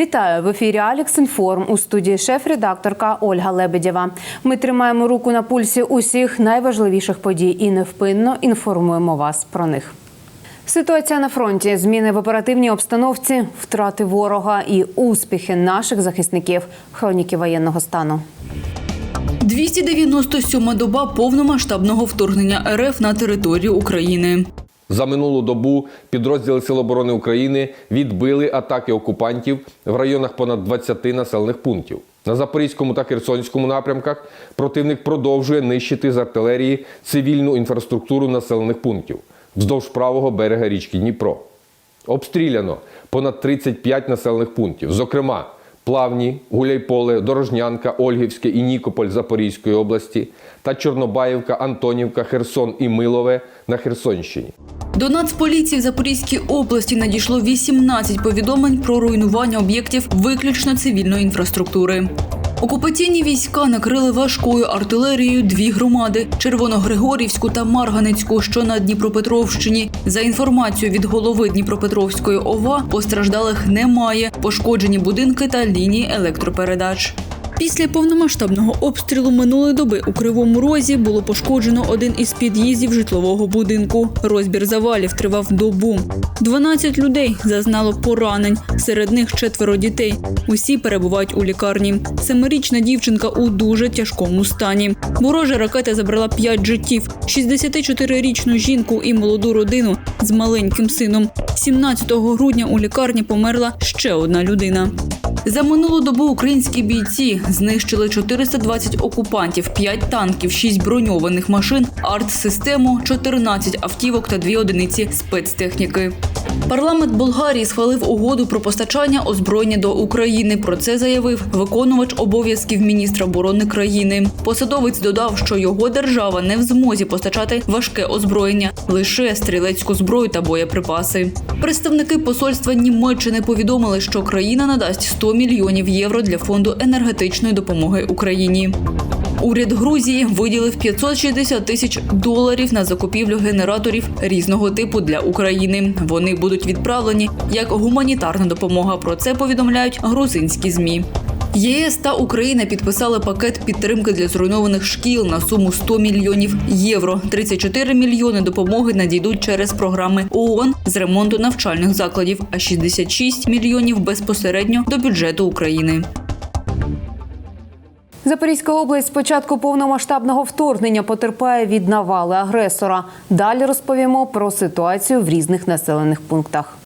Вітаю в ефірі Алекс Інформ у студії шеф-редакторка Ольга Лебедєва. Ми тримаємо руку на пульсі усіх найважливіших подій і невпинно інформуємо вас про них. Ситуація на фронті, зміни в оперативній обстановці, втрати ворога і успіхи наших захисників. Хроніки воєнного стану. 297 доба повномасштабного вторгнення РФ на територію України. За минулу добу підрозділи Сил оборони України відбили атаки окупантів в районах понад 20 населених пунктів. На Запорізькому та Херсонському напрямках противник продовжує нищити з артилерії цивільну інфраструктуру населених пунктів вздовж правого берега річки Дніпро. Обстріляно понад 35 населених пунктів, зокрема Плавні, Гуляйполе, Дорожнянка, Ольгівське і Нікополь Запорізької області та Чорнобаївка, Антонівка, Херсон і Милове на Херсонщині. До Нацполіції в Запорізькій області надійшло 18 повідомлень про руйнування об'єктів виключно цивільної інфраструктури. Окупаційні війська накрили важкою артилерією дві громади Червоногригорівську та Марганецьку, що на Дніпропетровщині. За інформацією від голови Дніпропетровської ОВА, постраждалих немає, пошкоджені будинки та лінії електропередач. Після повномасштабного обстрілу минулої доби у Кривому Розі було пошкоджено один із під'їздів житлового будинку. Розбір завалів тривав добу. 12 людей зазнало поранень. Серед них четверо дітей. Усі перебувають у лікарні. Семирічна дівчинка у дуже тяжкому стані. Ворожа ракета забрала 5 життів: 64-річну жінку і молоду родину з маленьким сином. 17 грудня у лікарні померла ще одна людина. За минулу добу українські бійці знищили 420 окупантів, 5 танків, 6 броньованих машин, арт-систему, 14 автівок та 2 одиниці спецтехніки. Парламент Болгарії схвалив угоду про постачання озброєння до України. Про це заявив виконувач обов'язків міністра оборони країни. Посадовець додав, що його держава не в змозі постачати важке озброєння, лише стрілецьку зброю та боєприпаси. Представники посольства Німеччини повідомили, що країна надасть 100 мільйонів євро для фонду енергетичної допомоги Україні. Уряд Грузії виділив 560 тисяч доларів на закупівлю генераторів різного типу для України. Вони будуть відправлені як гуманітарна допомога. Про це повідомляють грузинські змі. ЄС та Україна підписали пакет підтримки для зруйнованих шкіл на суму 100 мільйонів євро. 34 мільйони допомоги надійдуть через програми ООН з ремонту навчальних закладів, а 66 мільйонів безпосередньо до бюджету України. Запорізька область з початку повномасштабного вторгнення потерпає від навали агресора. Далі розповімо про ситуацію в різних населених пунктах.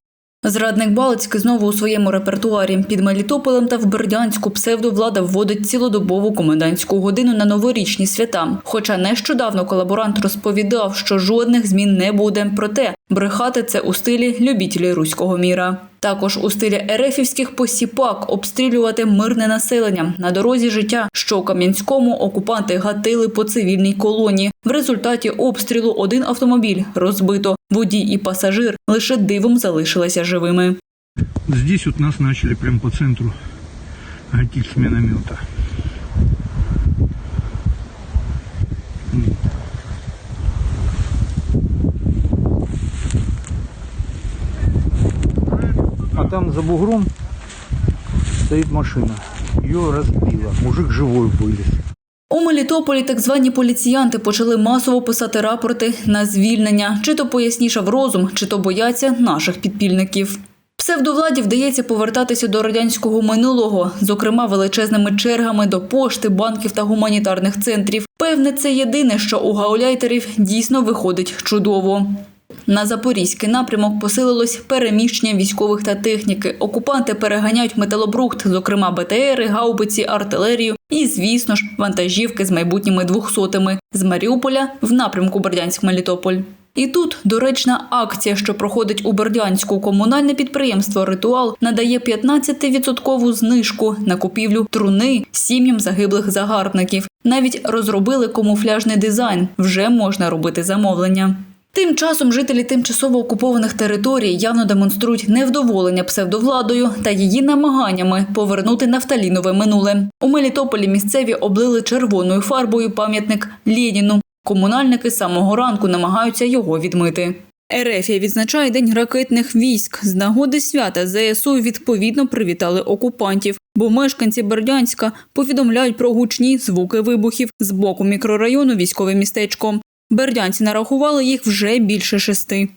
Зрадник Балицький знову у своєму репертуарі під Мелітополем та в Бердянську псевдовлада вводить цілодобову комендантську годину на новорічні свята. Хоча нещодавно колаборант розповідав, що жодних змін не буде. Проте брехати це у стилі любітелі руського міра. Також у стилі ерефівських посіпак обстрілювати мирне населення на дорозі життя, що у Кам'янському окупанти гатили по цивільній колоні. В результаті обстрілу один автомобіль розбито. Водій і пасажир лише дивом залишилися живими. Здесь вот нас начали прям по центру гатить с миномета. А там за бугром стоит машина. Ее разбило. Мужик живой вылез. У Мелітополі так звані поліціянти почали масово писати рапорти на звільнення, чи то пояснішав розум, чи то бояться наших підпільників. Псевдовладі вдається повертатися до радянського минулого, зокрема величезними чергами до пошти, банків та гуманітарних центрів. Певне, це єдине, що у гауляйтерів дійсно виходить чудово. На запорізький напрямок посилилось переміщення військових та техніки. Окупанти переганяють металобрухт, зокрема БТРи, гаубиці, артилерію і, звісно ж, вантажівки з майбутніми двохсотими з Маріуполя в напрямку Бердянськ-Мелітополь. І тут доречна акція, що проходить у Бердянську комунальне підприємство Ритуал надає 15% знижку на купівлю труни сім'ям загиблих загарбників. Навіть розробили камуфляжний дизайн. Вже можна робити замовлення. Тим часом жителі тимчасово окупованих територій явно демонструють невдоволення псевдовладою та її намаганнями повернути нафталінове минуле. У Мелітополі місцеві облили червоною фарбою пам'ятник Леніну. Комунальники з самого ранку намагаються його відмити. Ерефія відзначає День ракетних військ. З нагоди свята ЗСУ відповідно привітали окупантів, бо мешканці Бердянська повідомляють про гучні звуки вибухів з боку мікрорайону військове містечко. Бердянці нарахували їх вже більше шести.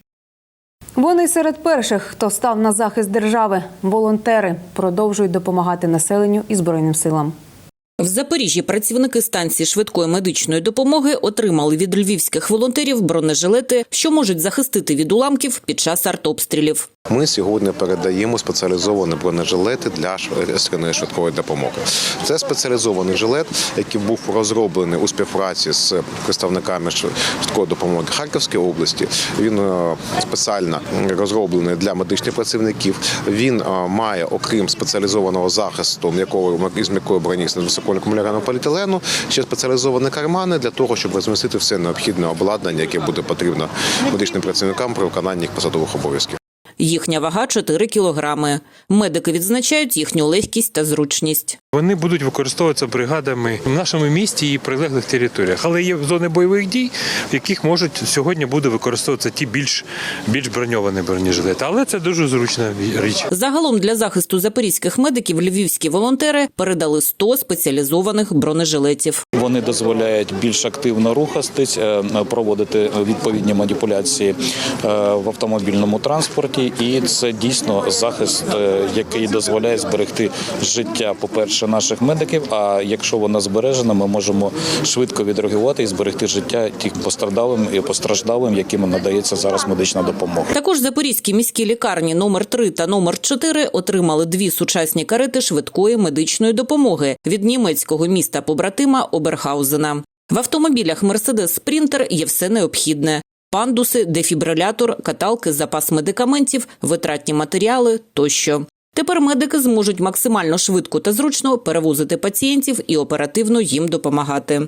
Вони серед перших, хто став на захист держави. Волонтери продовжують допомагати населенню і збройним силам. В Запоріжжі працівники станції швидкої медичної допомоги отримали від львівських волонтерів бронежилети, що можуть захистити від уламків під час артобстрілів. Ми сьогодні передаємо спеціалізовані бронежилети для екстреної швидкої допомоги. Це спеціалізований жилет, який був розроблений у співпраці з представниками швидкої допомоги Харківської області. Він е, спеціально розроблений для медичних працівників. Він е, має, окрім спеціалізованого захисту м'якого із м'якої броні з високоакумулярного поліетилену, ще спеціалізовані кармани для того, щоб розмістити все необхідне обладнання, яке буде потрібно медичним працівникам при виконанні їх посадових обов'язків. Їхня вага 4 кілограми. Медики відзначають їхню легкість та зручність. Вони будуть використовуватися бригадами в нашому місті і прилеглих територіях. Але є зони бойових дій, в яких можуть сьогодні буде використовуватися ті більш, більш броньовані бронежилети. Але це дуже зручна річ. Загалом для захисту запорізьких медиків львівські волонтери передали 100 спеціалізованих бронежилетів. Вони дозволяють більш активно рухатись, е, проводити відповідні маніпуляції е, в автомобільному транспорті, і це дійсно захист, е, який дозволяє зберегти життя, по-перше, наших медиків. А якщо вона збережена, ми можемо швидко відреагувати і зберегти життя тих постраждалим і постраждалим, яким надається зараз медична допомога. Також запорізькі міські лікарні номер 3 та номер 4 отримали дві сучасні карети швидкої медичної допомоги від німецького міста побратима Оберхаузена. В автомобілях Мерседес Спрінтер є все необхідне: пандуси, дефібрилятор, каталки, запас медикаментів, витратні матеріали тощо. Тепер медики зможуть максимально швидко та зручно перевозити пацієнтів і оперативно їм допомагати.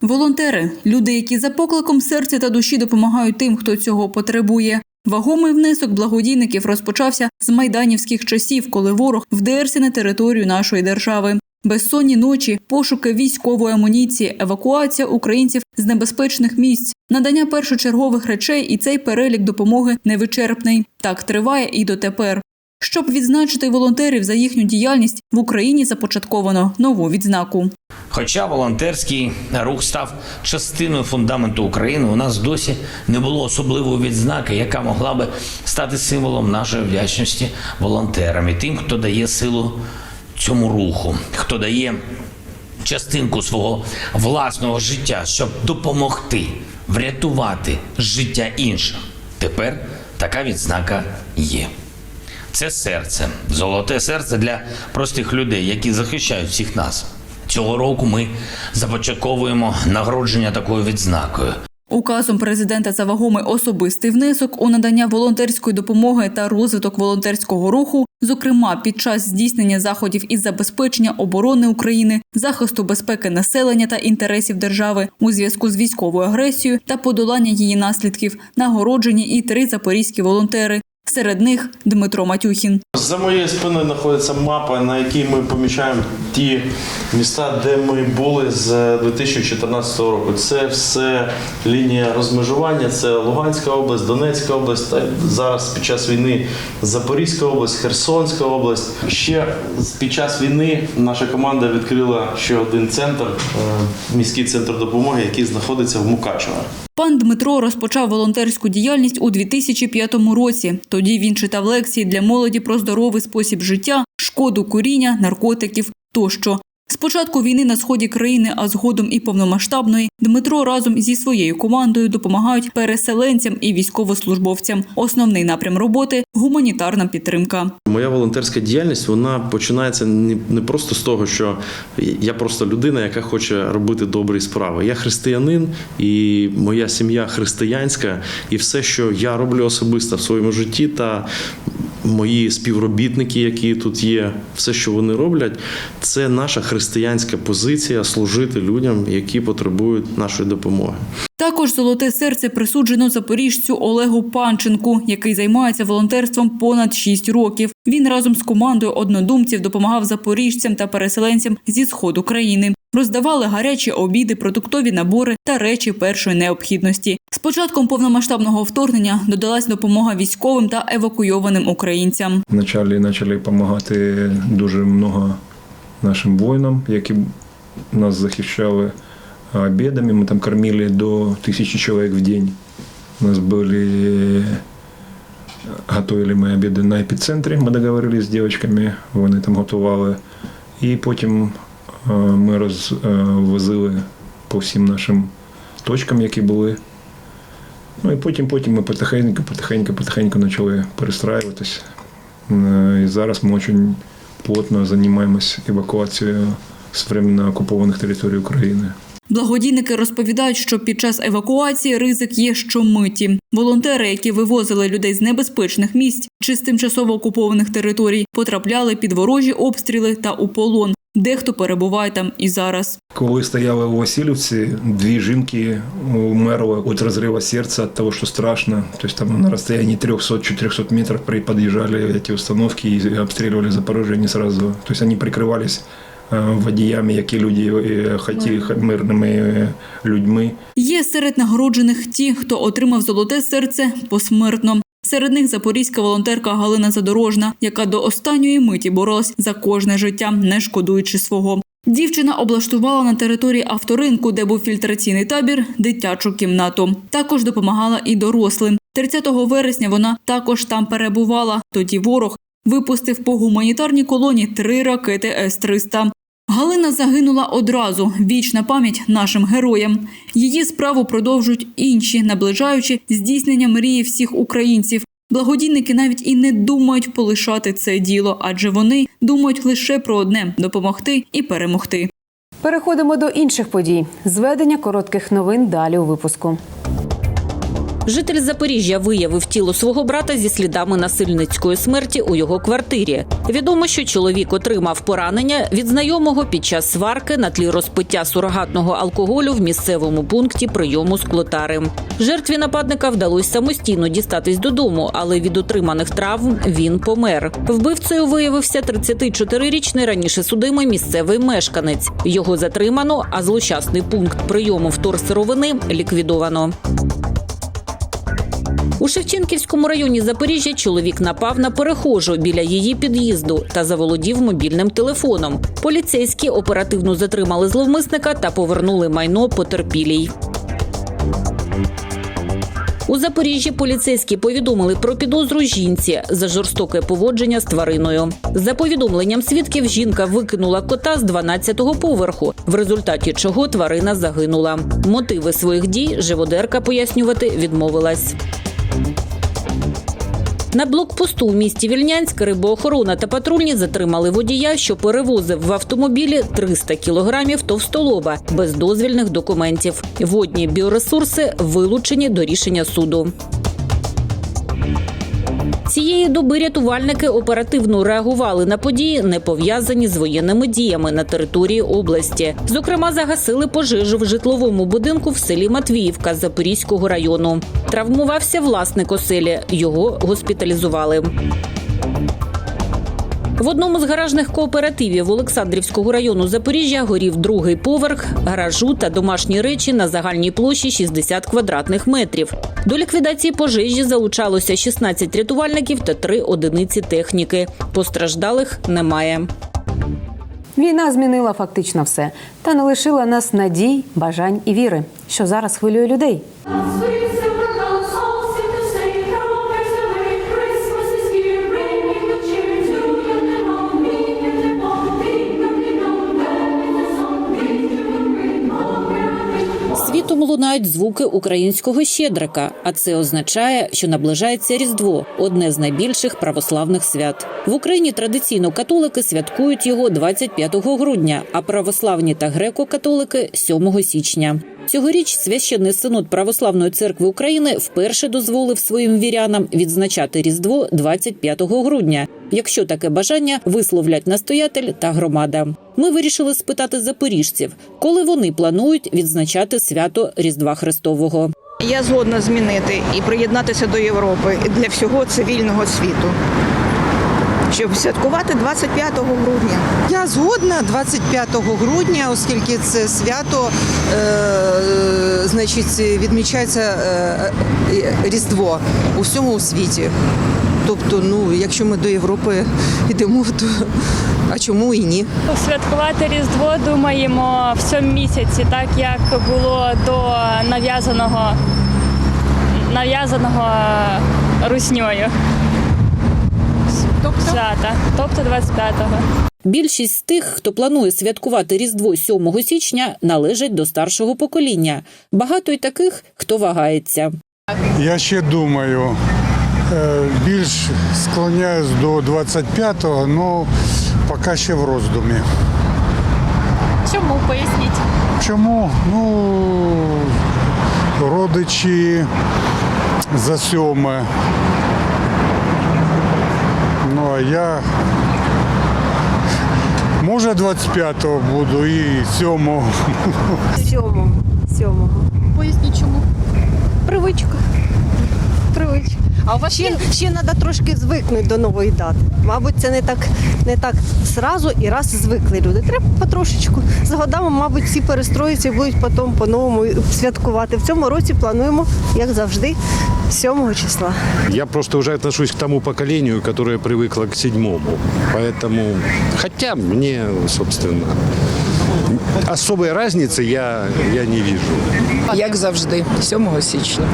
Волонтери люди, які за покликом серця та душі допомагають тим, хто цього потребує. Вагомий внесок благодійників розпочався з майданівських часів, коли ворог вдерся на територію нашої держави. Безсонні ночі, пошуки військової амуніції, евакуація українців з небезпечних місць, надання першочергових речей і цей перелік допомоги невичерпний. Так триває і дотепер. Щоб відзначити волонтерів за їхню діяльність, в Україні започатковано нову відзнаку. Хоча волонтерський рух став частиною фундаменту України, у нас досі не було особливої відзнаки, яка могла би стати символом нашої вдячності волонтерам і тим, хто дає силу цьому руху, хто дає частинку свого власного життя, щоб допомогти врятувати життя інших. Тепер така відзнака є. Це серце, золоте серце для простих людей, які захищають всіх нас. Цього року ми започатковуємо нагородження такою відзнакою. Указом президента за вагомий особистий внесок у надання волонтерської допомоги та розвиток волонтерського руху, зокрема під час здійснення заходів із забезпечення оборони України, захисту безпеки населення та інтересів держави у зв'язку з військовою агресією та подолання її наслідків, нагороджені і три запорізькі волонтери. Серед них Дмитро Матюхін. За моєю спиною знаходиться мапа, на якій ми помічаємо ті міста, де ми були з 2014 року. Це все лінія розмежування, це Луганська область, Донецька область, та зараз під час війни Запорізька область, Херсонська область. Ще під час війни наша команда відкрила ще один центр, е, міський центр допомоги, який знаходиться в Мукачево. Пан Дмитро розпочав волонтерську діяльність у 2005 році. Тоді він читав лекції для молоді про здоровий спосіб життя, шкоду куріння, наркотиків тощо. З початку війни на сході країни, а згодом і повномасштабної, Дмитро разом зі своєю командою допомагають переселенцям і військовослужбовцям. Основний напрям роботи гуманітарна підтримка. Моя волонтерська діяльність вона починається не просто з того, що я просто людина, яка хоче робити добрі справи. Я християнин, і моя сім'я християнська, і все, що я роблю особисто в своєму житті та мої співробітники, які тут є, все, що вони роблять, це наша християнська позиція служити людям, які потребують нашої допомоги. Також золоте серце присуджено запоріжцю Олегу Панченку, який займається волонтерством понад 6 років. Він разом з командою однодумців допомагав запоріжцям та переселенцям зі сходу країни. Роздавали гарячі обіди, продуктові набори та речі першої необхідності. З початком повномасштабного вторгнення додалась допомога військовим та евакуйованим українцям. Вначалі почали допомагати дуже много нашим воїнам, які нас захищали обідами. Ми там кормили до тисячі чоловік в день. У нас були готували ми обіди на епіцентрі. Ми договорились з дівчатками, вони там готували. І потім е, ми розвозили по всім нашим точкам, які були. Ну і потім, потім ми потихеньку, потихеньку, потихеньку почали перестраюватися. І зараз ми дуже плотно займаємося евакуацією з временно окупованих територій України. Благодійники розповідають, що під час евакуації ризик є щомиті. Волонтери, які вивозили людей з небезпечних місць чи з тимчасово окупованих територій, потрапляли під ворожі обстріли та у полон. Дехто перебуває там і зараз. Коли стояли у Васильівці, дві жінки умерли від розриву серця від того, що страшно. Тобто там на розстоянні 300-400 метрів під'їжджали ці установки і обстрілювали Запорожжя не сразу. Тобто вони прикривались водіями, які люди е, хотіли мирними е, людьми. Є серед нагороджених ті, хто отримав золоте серце посмертно. Серед них запорізька волонтерка Галина Задорожна, яка до останньої миті боролась за кожне життя, не шкодуючи свого. Дівчина облаштувала на території авторинку, де був фільтраційний табір, дитячу кімнату. Також допомагала і дорослим. 30 вересня вона також там перебувала. Тоді ворог випустив по гуманітарній колоні три ракети С-300. Галина загинула одразу. Вічна пам'ять нашим героям. Її справу продовжують інші, наближаючи здійснення мрії всіх українців. Благодійники навіть і не думають полишати це діло, адже вони думають лише про одне допомогти і перемогти. Переходимо до інших подій. Зведення коротких новин далі у випуску. Житель Запоріжжя виявив тіло свого брата зі слідами насильницької смерті у його квартирі. Відомо, що чоловік отримав поранення від знайомого під час сварки на тлі розпиття сурогатного алкоголю в місцевому пункті прийому склотари. Жертві нападника вдалося самостійно дістатись додому, але від отриманих травм він помер. Вбивцею виявився 34-річний раніше судимий місцевий мешканець. Його затримано, а злощасний пункт прийому вторсировини ліквідовано. У Шевченківському районі Запоріжжя чоловік напав на перехожу біля її під'їзду та заволодів мобільним телефоном. Поліцейські оперативно затримали зловмисника та повернули майно потерпілій. У Запоріжжі поліцейські повідомили про підозру жінці за жорстоке поводження з твариною. За повідомленням свідків, жінка викинула кота з 12-го поверху, в результаті чого тварина загинула. Мотиви своїх дій живодерка пояснювати відмовилась. На блокпосту у місті Вільнянськ рибоохорона та патрульні затримали водія, що перевозив в автомобілі 300 кілограмів товстолоба без дозвільних документів. Водні біоресурси вилучені до рішення суду. Цієї доби рятувальники оперативно реагували на події, не пов'язані з воєнними діями на території області. Зокрема, загасили пожежу в житловому будинку в селі Матвіївка Запорізького району. Травмувався власник оселі. Його госпіталізували. В одному з гаражних кооперативів Олександрівського району Запоріжжя горів другий поверх гаражу та домашні речі на загальній площі 60 квадратних метрів. До ліквідації пожежі залучалося 16 рятувальників та 3 одиниці техніки. Постраждалих немає. Війна змінила фактично все та не лишила нас надій, бажань і віри, що зараз хвилює людей. Лунають звуки українського щедрика, а це означає, що наближається Різдво одне з найбільших православних свят. В Україні традиційно католики святкують його 25 грудня, а православні та греко-католики 7 січня. Цьогоріч священний синод Православної церкви України вперше дозволив своїм вірянам відзначати Різдво 25 грудня, якщо таке бажання висловлять настоятель та громада. Ми вирішили спитати запоріжців, коли вони планують відзначати свято Різдва Христового. Я згодна змінити і приєднатися до Європи для всього цивільного світу, щоб святкувати 25 грудня. Я згодна 25 грудня, оскільки це свято, е, значить, відмічається е, Різдво у всьому світі. Тобто, ну, якщо ми до Європи йдемо, то а чому і ні? Святкувати Різдво думаємо в цьому місяці, так як було до нав'язаного нав'язаного русньою свята, тобто 25-го. Більшість з тих, хто планує святкувати Різдво 7 січня, належать до старшого покоління. Багато й таких, хто вагається. Я ще думаю, е, більш склоняюсь до 25-го, але поки ще в роздумі. Чому поясніть? Чому? Ну, родичі за сьоме. А я може 25-го буду і 7-го. Сьомого. Сьомого. Поясніть чому. Привичка. Привичка. А у вас Ще, ще треба трошки звикнути до нової дати. Мабуть, це не так, не так зразу і раз звикли люди. Треба потрошечку. З годами, мабуть, всі перестроються і будуть потім по-новому святкувати. В цьому році плануємо, як завжди, 7 числа. Я просто уже отношусь к тому поколению, которое привыкло к седьмому. Поэтому, хотя мне, собственно, особой разницы я, я не вижу. Як завжди, 7 січня.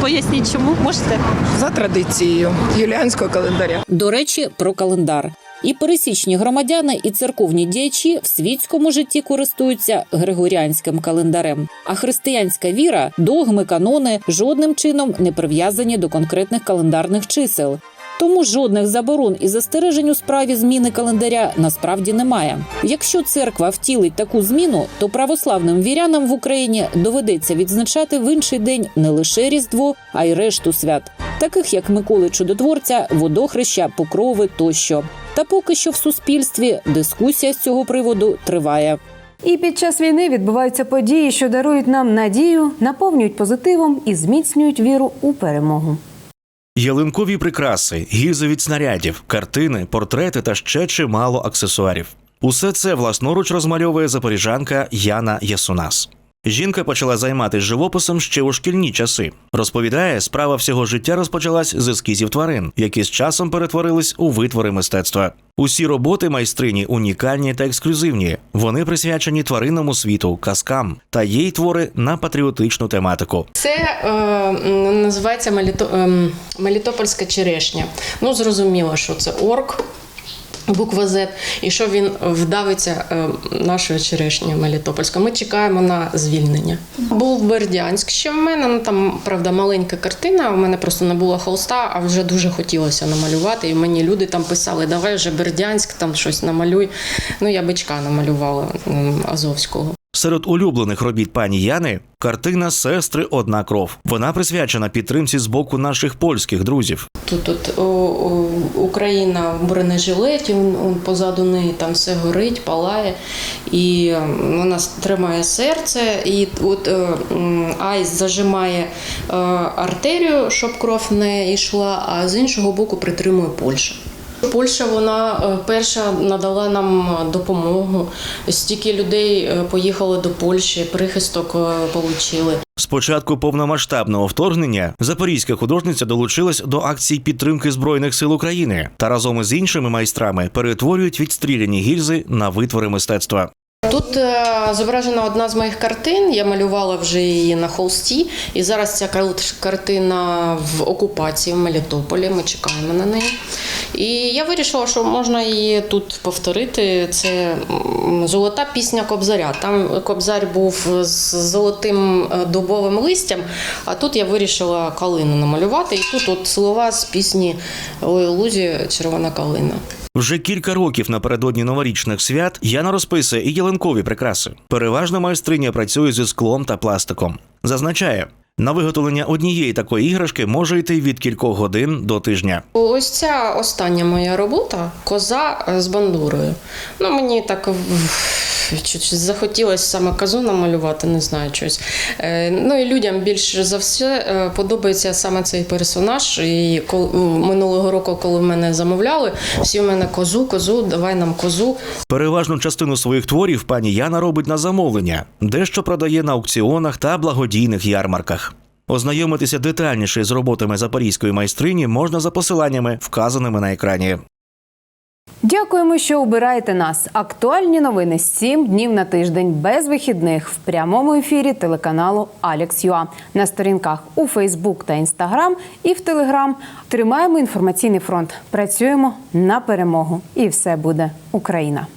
Поясніть чому? Можете? За традицією юліанського календаря. До речі, про календар. І пересічні громадяни, і церковні діячі в світському житті користуються григоріанським календарем. А християнська віра, догми, канони жодним чином не прив'язані до конкретних календарних чисел. Тому жодних заборон і застережень у справі зміни календаря насправді немає. Якщо церква втілить таку зміну, то православним вірянам в Україні доведеться відзначати в інший день не лише Різдво, а й решту свят, таких як Миколи Чудотворця, водохреща, покрови тощо. Та поки що в суспільстві дискусія з цього приводу триває. І під час війни відбуваються події, що дарують нам надію, наповнюють позитивом і зміцнюють віру у перемогу. Ялинкові прикраси, гільзи від снарядів, картини, портрети та ще чимало аксесуарів. Усе це власноруч розмальовує запоріжанка Яна Ясунас. Жінка почала займатися живописом ще у шкільні часи. Розповідає, справа всього життя розпочалась з ескізів тварин, які з часом перетворились у витвори мистецтва. Усі роботи майстрині унікальні та ексклюзивні. Вони присвячені тваринному світу, казкам та й твори на патріотичну тематику. Це е, називається Меліто, ем, Мелітопольська черешня. Ну, зрозуміло, що це орк. Буква Z, і що він вдавиться е, нашою черешнею Мелітопольською. Ми чекаємо на звільнення. Був Бердянськ ще в мене. Ну там правда маленька картина. У мене просто не було холста, а вже дуже хотілося намалювати. І мені люди там писали: давай вже Бердянськ, там щось намалюй. Ну я бичка намалювала Азовського. Серед улюблених робіт пані Яни картина Сестри Одна кров. Вона присвячена підтримці з боку наших польських друзів. Тут, тут о, о, Україна в бронежилеті, он, он позаду неї там все горить, палає, і вона тримає серце, і от е, айс зажимає е, артерію, щоб кров не йшла, а з іншого боку притримує Польща. Польща вона е, перша надала нам допомогу. Стільки людей поїхали до Польщі, прихисток е, отримали. З початку повномасштабного вторгнення запорізька художниця долучилась до акцій підтримки збройних сил України та разом із іншими майстрами перетворюють відстріляні гільзи на витвори мистецтва. Тут е, зображена одна з моїх картин. Я малювала вже її на холсті, і зараз ця картина в окупації в Мелітополі. Ми чекаємо на неї. І я вирішила, що можна її тут повторити. Це золота пісня Кобзаря. Там Кобзар був з золотим е, дубовим листям, а тут я вирішила калину намалювати. І тут от слова з пісні Ой, лузі червона калина. Вже кілька років напередодні новорічних свят Яна розписує і ялинкові прикраси. Переважно майстриня працює зі склом та пластиком. Зазначає, на виготовлення однієї такої іграшки може йти від кількох годин до тижня. Ось ця остання моя робота коза з бандурою. Ну, мені так чуть захотілося саме козу намалювати, не знаю щось. Е, Ну і людям більше за все е, подобається саме цей персонаж. І минулого року, коли в мене замовляли, всі в мене козу, козу, давай нам козу. Переважну частину своїх творів пані Яна робить на замовлення, дещо продає на аукціонах та благодійних ярмарках. Ознайомитися детальніше з роботами запорізької майстрині можна за посиланнями, вказаними на екрані. Дякуємо, що обираєте нас. Актуальні новини сім днів на тиждень без вихідних в прямому ефірі телеканалу Алікс.Юа. на сторінках у Фейсбук та Інстаграм і в Телеграм. Тримаємо інформаційний фронт. Працюємо на перемогу, і все буде Україна.